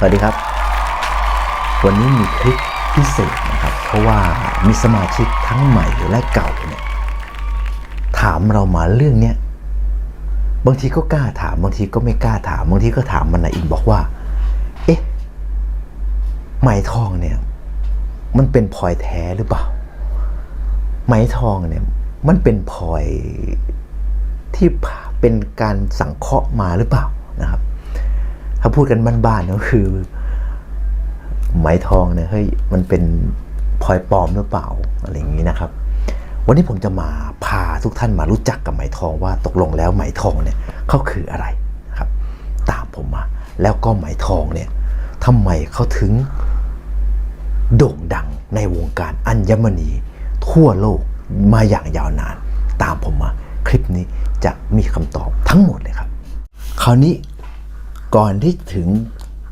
สวัสดีครับ วันนี้มีคลิปพิเศษนะครับ เพราะว่ามีสมาชิกทั้งใหม่และเก่าเนี่ยถามเรามาเรื่องเนี้ยบางทีก็กล้าถามบางทีก็ไม่กล้าถามบางทีก็ถามมันในอินบอกว่า เอ๊ะไหมทองเนี่ย มันเป็นพลอยแท้หรือเปล่า ไหมทองเนี่ย มันเป็นพลอยที่เป็นการสังเคราะห์มาหรือเปล่านะครับ ถ้าพูดกันบ้านๆก็คือ ไหมทองเนี่ยเฮ้ยมันเป็นพลอยปลอมหรือเปล่าอะไรอย่างนี้นะครับ วันนี้ผมจะมาพาทุกท่านมารู้จักกับไหมทองว่าตกลงแล้วไหมทองเนี่ยเขาคืออะไรนะครับ ตามผมมาแล้วก็ไหมทองเนี่ยทำไมเขาถึงโด่งดังในวงการอัญมณีทั่วโลกมาอย่างยาวนาน ตามผมมา คลิปนี้จะมีคำตอบทั้งหมดเลยครับ คราวนี้ ก่อนที่ถึง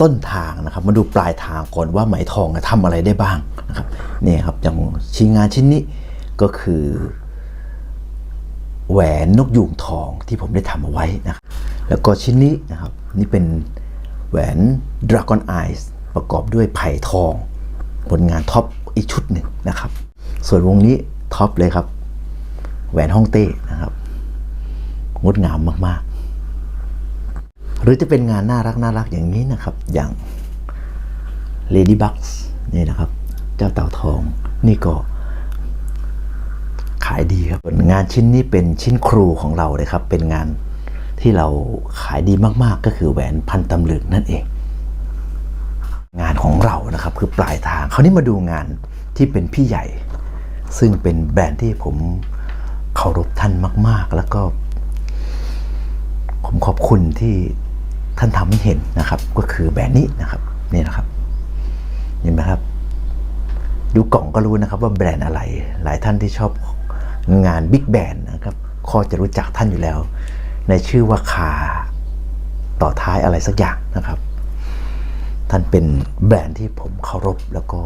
ต้นทางนะครับ มาดูปลายทางก่อนว่าไหมทองทำอะไรได้บ้างนะครับนี่ครับอย่างชิ้นงานชิ้นนี้ก็คือ แหวนนกยูงทองที่ผมได้ทำเอาไว้นะครับแล้วก็ชิ้นนี้นะครับนี่เป็นแหวน Dragon Eyes ประกอบด้วยไผ่ทอง ผลงานท็อปอีกชุดหนึ่งนะครับ ส่วนวงนี้ท็อปเลยครับ แหวนฮ่องเต้นะครับงดงามมากๆ หรือจะเป็นงานน่ารักน่ารักอย่างนี้นะครับ อย่าง Lady Bugs นี่นะครับ เจ้าเต่าทองนี่ก็ขายดีครับ งานชิ้นนี้เป็นชิ้นครูของเราเลยครับ เป็นงานที่เราขายดีมากๆ ก็คือแหวนพันตำลึงนั่นเอง งานของเรานะครับคือปลายทางคราวนี้มาดูงานที่เป็นพี่ใหญ่ ซึ่งเป็นแบรนด์ที่ผมเคารพท่านมาก ๆ แล้วก็ ผมขอบคุณที่ท่านทำให้เห็นนะครับ ก็คือแบรนด์นี้นะครับนี่นะครับเห็นไหมครับ ดูกล่องก็รู้นะครับว่าแบรนด์อะไร หลายท่านที่ชอบงานบิ๊กแบรนด์นะครับก็จะรู้จักท่านอยู่แล้ว ในชื่อว่าคาต่อท้ายอะไรสักอย่างนะครับ ท่านเป็นแบรนด์ที่ผมเคารพแล้วก็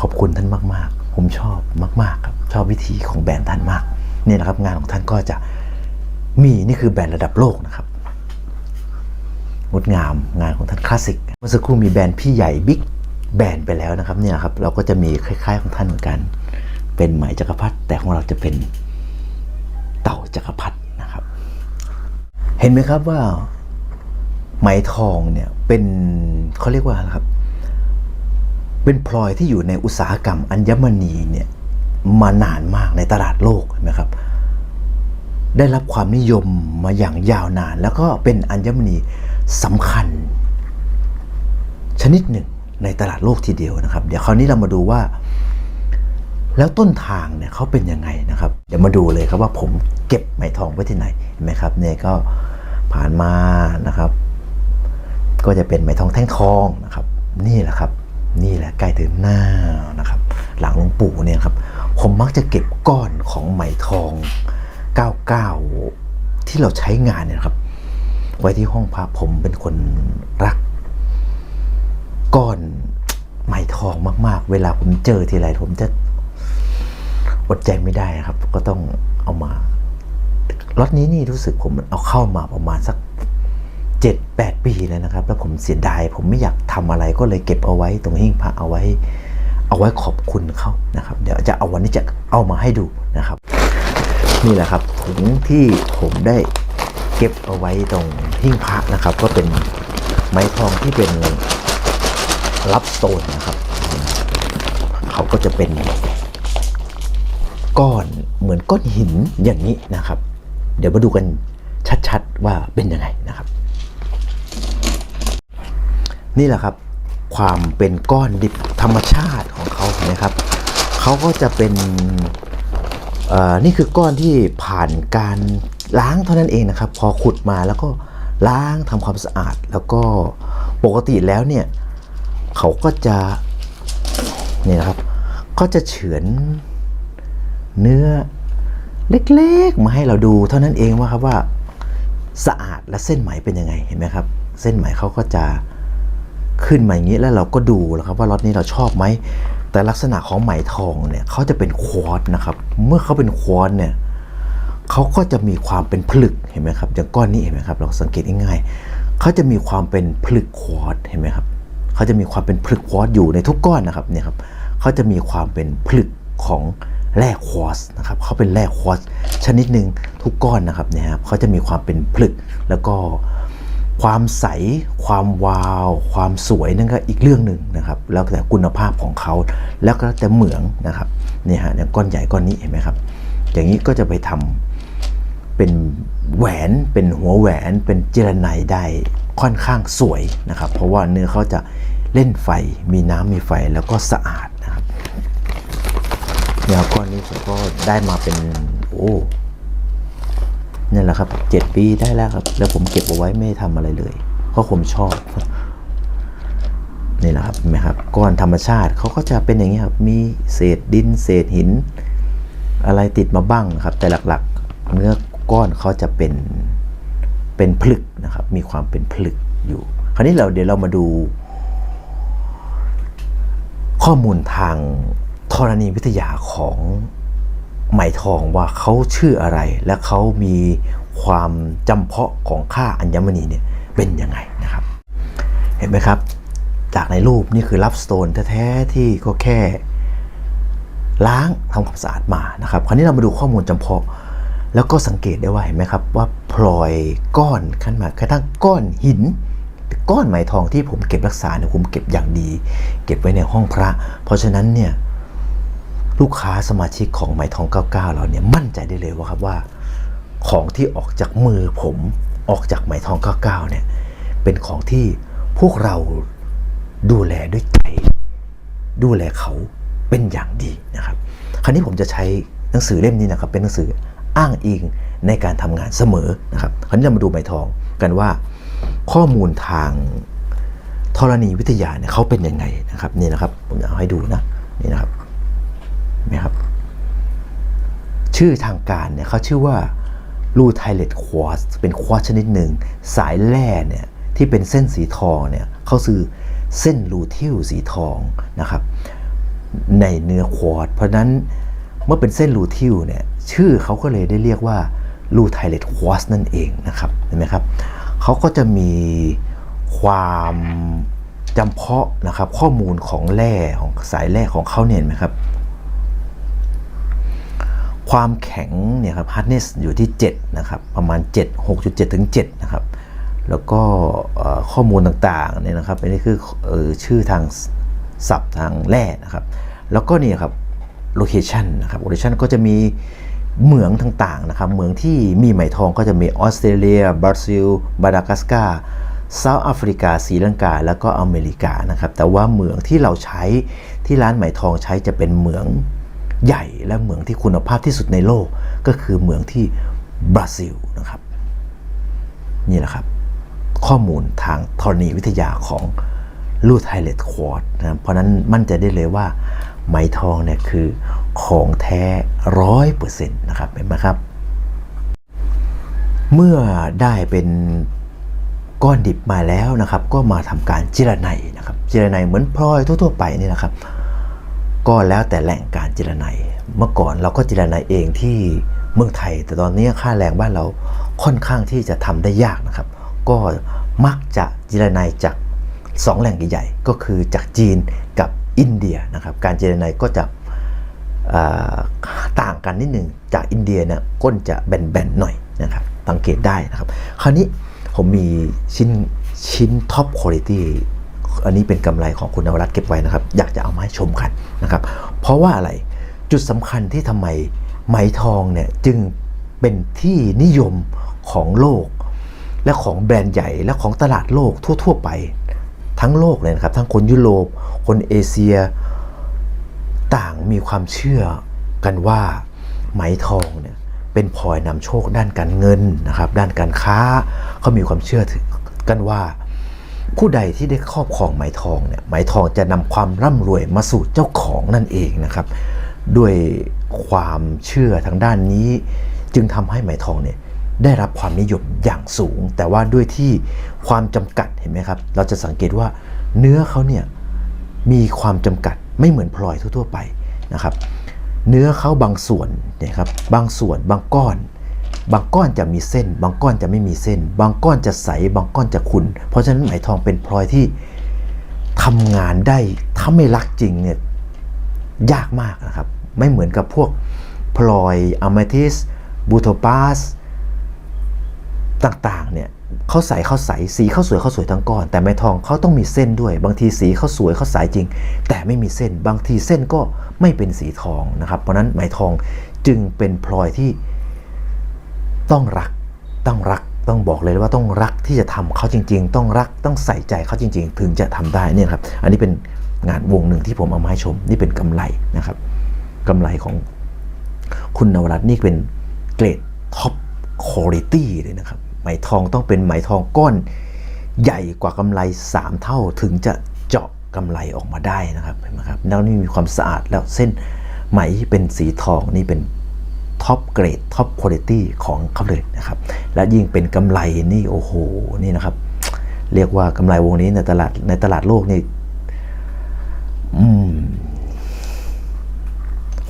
ขอบคุณท่านมาก ๆ ผมชอบมากๆครับชอบวิธีของแบรนด์ท่านมากนี่นะครับ งานของท่านก็จะมีนี่คือแบรนด์ระดับโลกนะครับ งดงามงานของท่านคลาสสิกเมื่อสักครู่มีแบรนด์พี่ใหญ่บิ๊กแบรนด์ไปแล้วนะครับเนี่ยครับเราก็จะมีคล้ายๆของท่านเหมือนกัน เป็นไหมจักรพรรดิแต่ของเราจะเป็นเต่าจักรพรรดินะครับ เห็นไหมครับว่าไหมทองเนี่ยเป็นเขาเรียกว่าอะไรครับ เป็นพลอยที่อยู่ในอุตสาหกรรมอัญมณีเนี่ยมานานมากในตลาดโลกเห็นไหมครับ ได้รับความนิยมมาอย่างยาวนาน แล้วก็เป็นอัญมณี สำคัญ ชนิดหนึ่งในตลาดโลกทีเดียวนะครับ เดี๋ยวคราวนี้เรามาดูว่า แล้วต้นทางเนี่ยเขาเป็นยังไงนะครับ เดี๋ยวมาดูเลยครับว่าผมเก็บไหมทองไว้ที่ไหนเห็นไหมครับเนี่ยก็ผ่านมานะครับ ก็จะเป็นไหมทองแท่งทองนะครับ นี่แหละครับ นี่แหละใกล้ถึงหน้านะครับ หลังหลวงปู่เนี่ยครับผมมักจะเก็บก้อนของไหมทอง 99 ที่เราใช้งานเนี่ยครับ ไว้ที่ห้องพระผมเป็นคนรัก ก้อนไหมทองมาก ๆ เวลาผมเจอทีไรผมจะอดใจไม่ได้ครับ ก็ต้องเอามาล็อตนี้นี่รู้สึกผมเอาเข้ามาประมาณสักเจ็ดแปดปีแล้วนะครับ แล้วผมเสียดาย ผมไม่อยากทำอะไรก็เลยเก็บเอาไว้ ตรงหิ้งพระเอาไว้ เอาไว้ขอบคุณเขานะครับ เดี๋ยวจะเอาวันนี้จะเอามาให้ดูนะครับ นี่แหละครับถุงที่ผมได้ เก็บเอาไว้ตรงหิ้งพระนะครับ ก็เป็นไม้ทองที่เป็นรับโซนนะครับ เขาก็จะเป็นก้อนเหมือนก้อนหินอย่างนี้นะครับ เดี๋ยวมาดูกันชัดๆว่าเป็นยังไงนะครับ นี่แหละครับความเป็นก้อนดิบธรรมชาติของเขาเห็นะครับเขาก็จะเป็นเอ่อนี่คือก้อนที่ผ่านการ ล้างเท่านั้นเองนะครับ พอขุดมาแล้วก็ล้างทำความสะอาด แล้วก็ปกติแล้วเนี่ยเขาก็จะนี่นะครับ ก็จะเฉือนเนื้อเล็กๆ มาให้เราดูเท่านั้นเองว่าครับว่าสะอาดและเส้นไหมเป็นยังไงเห็นไหมครับ เส้นไหมเขาก็จะขึ้นมาอย่างนี้แล้วเราก็ดูแล้วครับว่าล็อตนี้เราชอบไหมแต่ลักษณะของไหมทองเนี่ยเขาจะเป็นควอตนะครับ เมื่อเขาเป็นควอตเนี่ย เขาก็จะมีความเป็นผลึกเห็นไหมครับอย่างก้อนนี้เห็นไหมครับ เราสังเกตง่ายๆเขาจะมีความเป็นผลึกควอตเห็นไหมครับเขาจะมีความเป็นผลึกควอตอยู่ในทุกก้อนนะครับเนี่ยครับเขาจะมีความเป็นผลึกของแร่ควอตนะครับเขาเป็นแร่ควอตชนิดหนึ่งทุกก้อนนะครับเนี่ยครับเขาจะมีความเป็นผลึกแล้วก็ความใส ความวาว ความสวยนั่นก็อีกเรื่องหนึ่งนะครับ แล้วแต่คุณภาพของเขา แล้วก็แต่เหมืองนะครับนี่ฮะเนี่ยก้อนใหญ่ก้อนนี้เห็นไหมครับ อย่างนี้ก็จะไปทำ เป็นแหวนเป็นหัวแหวนเป็นเจรไนได้ค่อนข้างสวยนะครับ เพราะว่าเนื้อเขาจะเล่นไฟมีน้ำมีไฟแล้วก็สะอาดนะครับเนี่ยก้อนนี้ผมก็ได้มาเป็นโอ้นี่แหละครับเจ็ดปีได้แล้วครับ แล้วผมเก็บเอาไว้ไม่ทำอะไรเลย เพราะผมชอบนี่แหละครับเห็นไหมครับก้อนธรรมชาติเขาก็จะเป็นอย่างนี้ครับมีเศษดินเศษหิน อะไรติดมาบ้างครับ แต่หลักๆเนื้อ ก้อนเขาจะเป็นเป็นผลึกนะครับ มีความเป็นผลึกอยู่ คราวนี้เราเดี๋ยวเรามาดู ข้อมูลทางธรณีวิทยาของไหมทองว่าเขาชื่ออะไร และเขามีความจำเพาะของค่าอัญมณีเนี่ยเป็นยังไงนะครับ เห็นไหมครับ จากในรูปนี่คือรับสโตนแท้ๆที่ก็แค่ล้างทำความสะอาดมานะครับ คราวนี้เรามาดูข้อมูลจำเพาะ แล้วก็สังเกตได้ว่าเห็นไหมครับว่าพลอยก้อนขึ้นมากระทั่งก้อนหิน ก้อนไหมทองที่ผมเก็บรักษาเนี่ยผมเก็บอย่างดี เก็บไว้ในห้องพระ เพราะฉะนั้นเนี่ยลูกค้าสมาชิกของไหมทอง 99 เราเนี่ยมั่นใจได้เลยว่าครับว่า ของที่ออกจากมือผมออกจากไหมทอง 99 เนี่ยเป็นของที่พวกเราดูแลด้วยใจดูแลเขาเป็นอย่างดีนะครับ คราวนี้ผมจะใช้หนังสือเล่มนี้นะครับเป็นหนังสือ อ้างอิงในการทำงานเสมอนะครับคราวนี้เรามาดูไหมทองกันว่า ข้อมูลทางธรณีวิทยาเนี่ยเขาเป็นยังไงนะครับนี่นะครับผมจะเอาให้ดูนะนี่นะครับเห็นไหมครับ ชื่อทางการเนี่ยเขาชื่อว่าลูไทเลตควอสเป็นควอสชนิดหนึ่ง สายแร่เนี่ยที่เป็นเส้นสีทองเนี่ยเขาคือเส้นลูทิลสีทองนะครับในเนื้อควอสเพราะฉะนั้นเมื่อเป็นเส้นลูทิลเนี่ย ชื่อเขาก็เลยได้เรียกว่าลูไทเลตควอสนั่นเองนะครับเห็นไหมครับเขาก็จะมีความจำเพาะนะครับข้อมูลของแร่ของสายแร่ของเขาเนี่ยเห็นไหมครับ ความแข็งเนี่ยครับ hardness อยู่ที่ 7 นะครับ ประมาณ 7 6.7 ถึง 7 นะครับ แล้วก็ข้อมูลต่างๆเนี่ยนะครับอันนี้คือออชื่อทางศัพท์ทางแร่นะครับ แล้วก็นี่ครับ location นะครับ location ก็จะมี เหมืองต่างๆนะครับเหมืองที่มีไหมทองก็จะมีออสเตรเลียบราซิลมาดากัสการ์เซาท์แอฟริกาศรีลังกา แล้วก็อเมริกานะครับแต่ว่าเหมืองที่เราใช้ที่ร้านไหมทองใช้จะเป็นเหมืองใหญ่และเหมืองที่คุณภาพที่สุดในโลก ก็คือเหมืองที่บราซิลนะครับนี่แหละครับข้อมูลทางธรณีวิทยาของลูไทเลตควอตนะครับเพราะนั้นมั่นใจได้เลยว่า ไหมทองเนี่ยคือของแท้ร้อยเปอร์เซ็นต์นะครับเห็นไหมครับ เมื่อได้เป็นก้อนดิบมาแล้วนะครับ ก็มาทำการเจรไนนะครับเจรไนเหมือนพลอยทั่วๆไปนี่นะครับ ก็แล้วแต่แหล่งการเจรไนเมื่อก่อนเราก็เจรไนเองที่เมืองไทย แต่ตอนนี้ค่าแรงบ้านเราค่อนข้างที่จะทำได้ยากนะครับ ก็มักจะเจรไนจากสองแหล่งใหญ่ๆก็คือจากจีน อินเดียนะครับการเจิรไนก็จะต่างกันนิดหนึ่งจากอินเดียเนี่ยก้นจะแบนๆหน่อยนะครับสังเกตได้นะครับ คราวนี้ผมมีชิ้นชิ้นท็อปคุณภาพอันนี้เป็นกำไรของคุณนวรัตเก็บไว้นะครับ อยากจะเอามาให้ชมกันนะครับ เพราะว่าอะไรจุดสำคัญที่ทำไมไหมทองเนี่ยจึงเป็นที่นิยมของโลก และของแบรนด์ใหญ่และของตลาดโลกทั่ว ๆ ไป ทั้งโลกเลยนะครับ ทั้งคนยุโรป คนเอเชีย ต่างมีความเชื่อกันว่าไหมทองเนี่ยเป็นพลอยนำโชคด้านการเงินนะครับ ด้านการค้าเขามีความเชื่อถือกันว่า ผู้ใดที่ได้ครอบครองไหมทองเนี่ยไหมทองจะนำความร่ำรวยมาสู่เจ้าของนั่นเองนะครับ ด้วยความเชื่อทางด้านนี้ จึงทำให้ไหมทองเนี่ย ได้รับความนิยมอย่างสูง แต่ว่าด้วยที่ความจำกัดเห็นไหมครับ เราจะสังเกตว่าเนื้อเขาเนี่ยมีความจำกัดไม่เหมือนพลอยทั่ว ๆ ไปนะครับ เนื้อเขาบางส่วนเนี่ยครับบางส่วนบางก้อน บางก้อนจะมีเส้น บางก้อนจะไม่มีเส้น บางก้อนจะใส บางก้อนจะขุ่นเพราะฉะนั้นไหมทองเป็นพลอยที่ทำงานได้ถ้าไม่รักจริงเนี่ยยากมากนะครับ ไม่เหมือนกับพวกพลอยอะเมทิสบูโทปาส ต่างๆเนี่ยเขาใส่เขาใสสีเขาสวยเขาสวยทั้งก้อน แต่ไม้ทองเขาต้องมีเส้นด้วย บางทีสีเขาสวยเขาใสจริง แต่ไม่มีเส้น บางทีเส้นก็ไม่เป็นสีทองนะครับ เพราะนั้นไม้ทองจึงเป็นพลอยที่ต้องรักต้องรักต้องบอกเลยว่าต้องรักที่จะทำเขาจริง ๆ ต้องรักต้องใส่ใจเขาจริง ๆ ถึงจะทำได้นี่ครับ อันนี้เป็นงานวงหนึ่งที่ผมเอามาให้ชม นี่เป็นกำไรนะครับกำไรของคุณนวรัตน์นี่เป็นเกรดท็อปคุณภาพเลยนะครับ ไหมทองต้องเป็นไหมทองก้อนใหญ่กว่ากำไร 3 เท่าถึงจะเจาะกำไรออกมาได้นะครับเห็นไหมครับแล้วนี่มีความสะอาดแล้วเส้นไหมเป็นสีทองนี่เป็นท็อปเกรดท็อปคุณภาพของเขาเลยนะครับ และยิ่งเป็นกำไรนี่โอ้โหนี่นะครับ เรียกว่ากำไรวงนี้ในตลาดในตลาดโลกนี่อืม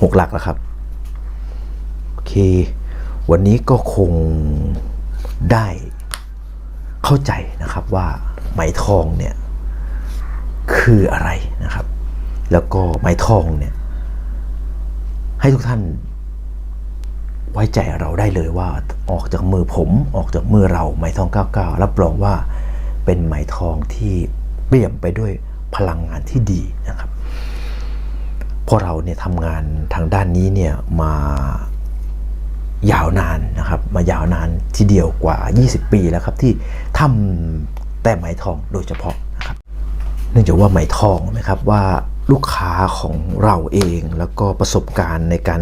หกหลักแล้วครับ โอเค วันนี้ก็คง ได้เข้าใจนะครับว่าไหมทองเนี่ยคืออะไรนะครับ แล้วก็ไหมทองเนี่ยให้ทุกท่านไว้ใจเราได้เลยว่าออกจากมือผมออกจากมือเราไหมทอง 99 รับรองว่าเป็นไหมทองที่เปี่ยมไปด้วยพลังงานที่ดีนะครับเพราะเราเนี่ยทำงานทางด้านนี้เนี่ยมา ยาวนานนะครับ มายาวนานทีเดียวกว่า 20 ปีแล้วครับที่ทำแต่ไหมทองโดยเฉพาะนะครับเนื่องจากว่าไหมทองนะครับว่าลูกค้าของเราเองแล้วก็ประสบการณ์ในการ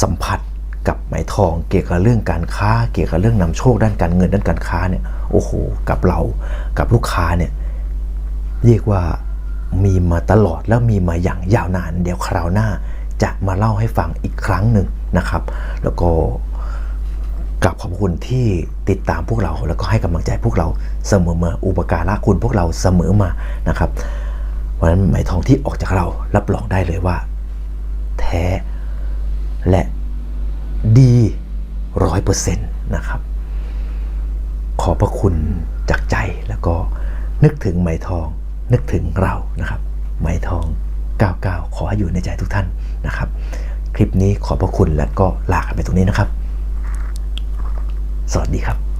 สัมผัสกับไหมทองเกี่ยวกับเรื่องการค้า เกี่ยวกับเรื่องนำโชคด้านการเงินด้านการค้าเนี่ยโอ้โหกับเรากับลูกค้าเนี่ยเรียกว่ามีมาตลอดแล้วมีมาอย่างยาวนาน เดี๋ยวคราวหน้าจะมาเล่าให้ฟังอีกครั้งหนึ่ง นะครับ แล้วก็กลับขอบคุณที่ติดตามพวกเรา แล้วก็ให้กำลังใจพวกเราเสมอมาอุปการะคุณพวกเราเสมอมานะครับเพราะฉะนั้นไหมทองที่ออกจากเรารับรองได้เลยว่า แท้และดีร้อยเปอร์เซ็นต์นะครับ ขอบพระคุณจากใจแล้วก็นึกถึงไหมทอง นึกถึงเรานะครับ ไหมทอง 99 ขอให้อยู่ในใจทุกท่านนะครับ คลิปนี้ขอบพระคุณและก็ลากไปตรงนี้นะครับ สวัสดีครับ